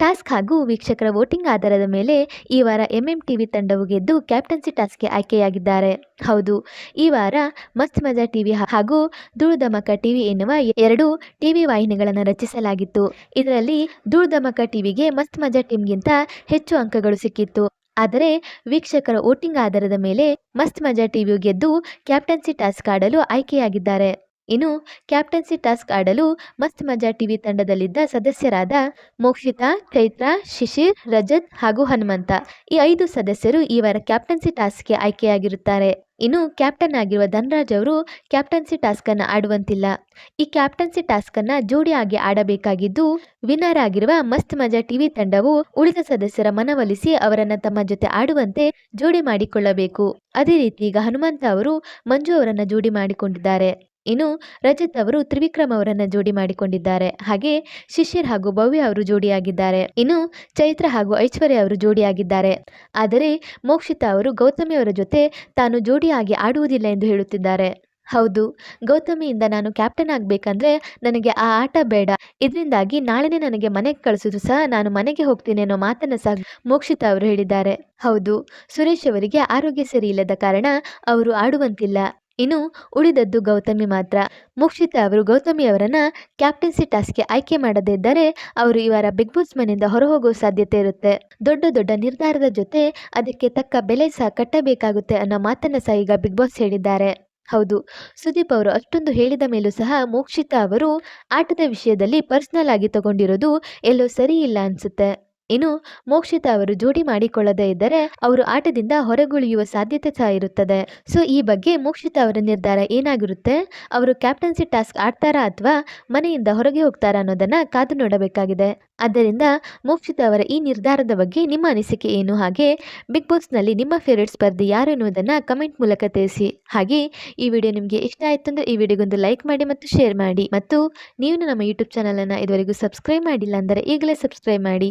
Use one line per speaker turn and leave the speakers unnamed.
Task ಹಾಗೂ ವೀಕ್ಷಕರ voting ಆಧಾರದ ಮೇಲೆ ಈ ವಾರ ಎಂಎಂ ಟಿವಿ ತಂಡವು ಗೆದ್ದು ಕ್ಯಾಪ್ಟನ್ಸಿ ಟಾಸ್ಕ್ಗೆ ಆಯ್ಕೆಯಾಗಿದ್ದಾರೆ. ಹೌದು, ಈ ವಾರ ಮಸ್ತ್ ಮಜಾ ಟಿವಿ ಹಾಗೂ ಧೂಳುಧಮಕ ಟಿವಿ ಎನ್ನುವ ಎರಡು ಟಿವಿ ವಾಹಿನಿಗಳನ್ನು ರಚಿಸಲಾಗಿತ್ತು. ಇದರಲ್ಲಿ ಧೂಳುಧಮಕ ಟಿವಿಗೆ ಮಸ್ತ್ ಮಜಾ ಟೀಮ್ಗಿಂತ ಹೆಚ್ಚು ಅಂಕಗಳು ಸಿಕ್ಕಿತ್ತು. ಆದರೆ ವೀಕ್ಷಕರ ವೋಟಿಂಗ್ ಆಧಾರದ ಮೇಲೆ ಮಸ್ತ್ ಮಜಾ ಟಿವಿಯು ಗೆದ್ದು ಕ್ಯಾಪ್ಟನ್ಸಿ ಟಾಸ್ಕ್ ಆಡಲು ಆಯ್ಕೆಯಾಗಿದ್ದಾರೆ. ಇನ್ನು ಕ್ಯಾಪ್ಟನ್ಸಿ ಟಾಸ್ಕ್ ಆಡಲು ಮಸ್ತ್ ಮಜಾ ಟಿವಿ ತಂಡದಲ್ಲಿದ್ದ ಸದಸ್ಯರಾದ ಮೋಕ್ಷಿತಾ, ಚೈತ್ರ, ಶಿಶಿರ್, ರಜತ್ ಹಾಗೂ ಹನುಮಂತ. ಈ ಐದು ಸದಸ್ಯರು ಈ ವಾರ ಕ್ಯಾಪ್ಟನ್ಸಿ ಟಾಸ್ಕ್ಗೆ ಆಯ್ಕೆಯಾಗಿರುತ್ತಾರೆ. ಇನ್ನು ಕ್ಯಾಪ್ಟನ್ ಆಗಿರುವ ಧನರಾಜ್ ಅವರು ಕ್ಯಾಪ್ಟನ್ಸಿ ಟಾಸ್ಕ್ ಅನ್ನು ಆಡುವಂತಿಲ್ಲ. ಈ ಕ್ಯಾಪ್ಟನ್ಸಿ ಟಾಸ್ಕ್ ಅನ್ನ ಜೋಡಿಯಾಗಿ ಆಡಬೇಕಾಗಿದ್ದು, ವಿನ್ನರ್ ಆಗಿರುವ ಮಸ್ತ್ ಮಜಾ ಟಿವಿ ತಂಡವು ಉಳಿದ ಸದಸ್ಯರ ಮನವೊಲಿಸಿ ಅವರನ್ನ ತಮ್ಮ ಜೊತೆ ಆಡುವಂತೆ ಜೋಡಿ ಮಾಡಿಕೊಳ್ಳಬೇಕು. ಅದೇ ರೀತಿ ಈಗ ಹನುಮಂತ ಅವರು ಮಂಜು ಅವರನ್ನ ಜೋಡಿ ಮಾಡಿಕೊಂಡಿದ್ದಾರೆ. ಇನ್ನು ರಜತ್ ಅವರು ತ್ರಿವಿಕ್ರಮ್ ಅವರನ್ನ ಜೋಡಿ ಮಾಡಿಕೊಂಡಿದ್ದಾರೆ. ಹಾಗೆ ಶಿಶಿರ್ ಹಾಗೂ ಭವ್ಯ ಅವರು ಜೋಡಿಯಾಗಿದ್ದಾರೆ. ಇನ್ನು ಚೈತ್ರ ಹಾಗೂ ಐಶ್ವರ್ಯ ಅವರು ಜೋಡಿಯಾಗಿದ್ದಾರೆ. ಆದರೆ ಮೋಕ್ಷಿತಾ ಅವರು ಗೌತಮಿ ಅವರ ಜೊತೆ ತಾನು ಜೋಡಿಯಾಗಿ ಆಡುವುದಿಲ್ಲ ಎಂದು ಹೇಳುತ್ತಿದ್ದಾರೆ. ಹೌದು, ಗೌತಮಿಯಿಂದ ನಾನು ಕ್ಯಾಪ್ಟನ್ ಆಗಬೇಕಂದ್ರೆ ನನಗೆ ಆ ಆಟ ಬೇಡ. ಇದರಿಂದಾಗಿ ನಾಳೆನೇ ನನಗೆ ಮನೆಗೆ ಕಳಿಸಿದ್ರು ಸಹ ನಾನು ಮನೆಗೆ ಹೋಗ್ತೀನಿ ಅನ್ನೋ ಮಾತನ್ನು ಸಹ ಮೋಕ್ಷಿತಾ ಅವರು ಹೇಳಿದ್ದಾರೆ. ಹೌದು, ಸುರೇಶ್ ಅವರಿಗೆ ಆರೋಗ್ಯ ಸರಿ ಕಾರಣ ಅವರು ಆಡುವಂತಿಲ್ಲ. ಇನ್ನು ಉಳಿದದ್ದು ಗೌತಮಿ ಮಾತ್ರ. ಮೋಕ್ಷಿತಾ ಅವರು ಗೌತಮಿ ಅವರನ್ನ ಕ್ಯಾಪ್ಟನ್ಸಿ ಟಾಸ್ಕ್ಗೆ ಆಯ್ಕೆ ಮಾಡದೇ ಇದ್ದರೆ ಅವರು ಇವರ ವಾರ ಬಿಗ್ ಬಾಸ್ ಮನೆಯಿಂದ ಹೊರಹೋಗುವ ಸಾಧ್ಯತೆ ಇರುತ್ತೆ. ದೊಡ್ಡ ದೊಡ್ಡ ನಿರ್ಧಾರದ ಜೊತೆ ಅದಕ್ಕೆ ತಕ್ಕ ಬೆಲೆ ಸಹ ಕಟ್ಟಬೇಕಾಗುತ್ತೆ ಅನ್ನೋ ಮಾತನ್ನ ಸಹ ಈಗ ಬಿಗ್ ಬಾಸ್ ಹೇಳಿದ್ದಾರೆ. ಹೌದು, ಸುದೀಪ್ ಅವರು ಅಷ್ಟೊಂದು ಹೇಳಿದ ಮೇಲೂ ಸಹ ಮೋಕ್ಷಿತಾ ಅವರು ಆಟದ ವಿಷಯದಲ್ಲಿ ಪರ್ಸ್ನಲ್ ಆಗಿ ತಗೊಂಡಿರೋದು ಎಲ್ಲೋ ಸರಿ ಇಲ್ಲ ಅನ್ಸುತ್ತೆ. ಇನ್ನು ಮೋಕ್ಷಿತ ಅವರು ಜೋಡಿ ಮಾಡಿಕೊಳ್ಳದೇ ಇದ್ದರೆ ಅವರು ಆಟದಿಂದ ಹೊರಗುಳಿಯುವ ಸಾಧ್ಯತೆ ಸಹ ಇರುತ್ತದೆ. ಸೊ ಈ ಬಗ್ಗೆ ಮೋಕ್ಷಿತ ಅವರ ನಿರ್ಧಾರ ಏನಾಗಿರುತ್ತೆ? ಅವರು ಕ್ಯಾಪ್ಟನ್ಸಿ ಟಾಸ್ಕ್ ಆಡ್ತಾರಾ ಅಥವಾ ಮನೆಯಿಂದ ಹೊರಗೆ ಹೋಗ್ತಾರಾ ಅನ್ನೋದನ್ನ ಕಾದು ನೋಡಬೇಕಾಗಿದೆ. ಆದ್ದರಿಂದ ಮೋಕ್ಷಿತ ಅವರ ಈ ನಿರ್ಧಾರದ ಬಗ್ಗೆ ನಿಮ್ಮ ಅನಿಸಿಕೆ ಏನು? ಹಾಗೆ ಬಿಗ್ ಬಾಸ್ನಲ್ಲಿ ನಿಮ್ಮ ಫೇವ್ರೆಟ್ ಸ್ಪರ್ಧೆ ಯಾರು ಎನ್ನುವುದನ್ನು ಕಮೆಂಟ್ ಮೂಲಕ ತಿಳಿಸಿ. ಹಾಗೆ ಈ ವಿಡಿಯೋ ನಿಮಗೆ ಇಷ್ಟ ಆಯಿತು ಅಂದರೆ ಈ ವಿಡಿಯೋಗೊಂದು ಲೈಕ್ ಮಾಡಿ ಮತ್ತು ಶೇರ್ ಮಾಡಿ. ಮತ್ತು ನೀವು ನಮ್ಮ ಯೂಟ್ಯೂಬ್ ಚಾನಲನ್ನು ಇದುವರೆಗೂ ಸಬ್ಸ್ಕ್ರೈಬ್ ಮಾಡಿಲ್ಲ ಅಂದರೆ ಈಗಲೇ ಸಬ್ಸ್ಕ್ರೈಬ್ ಮಾಡಿ.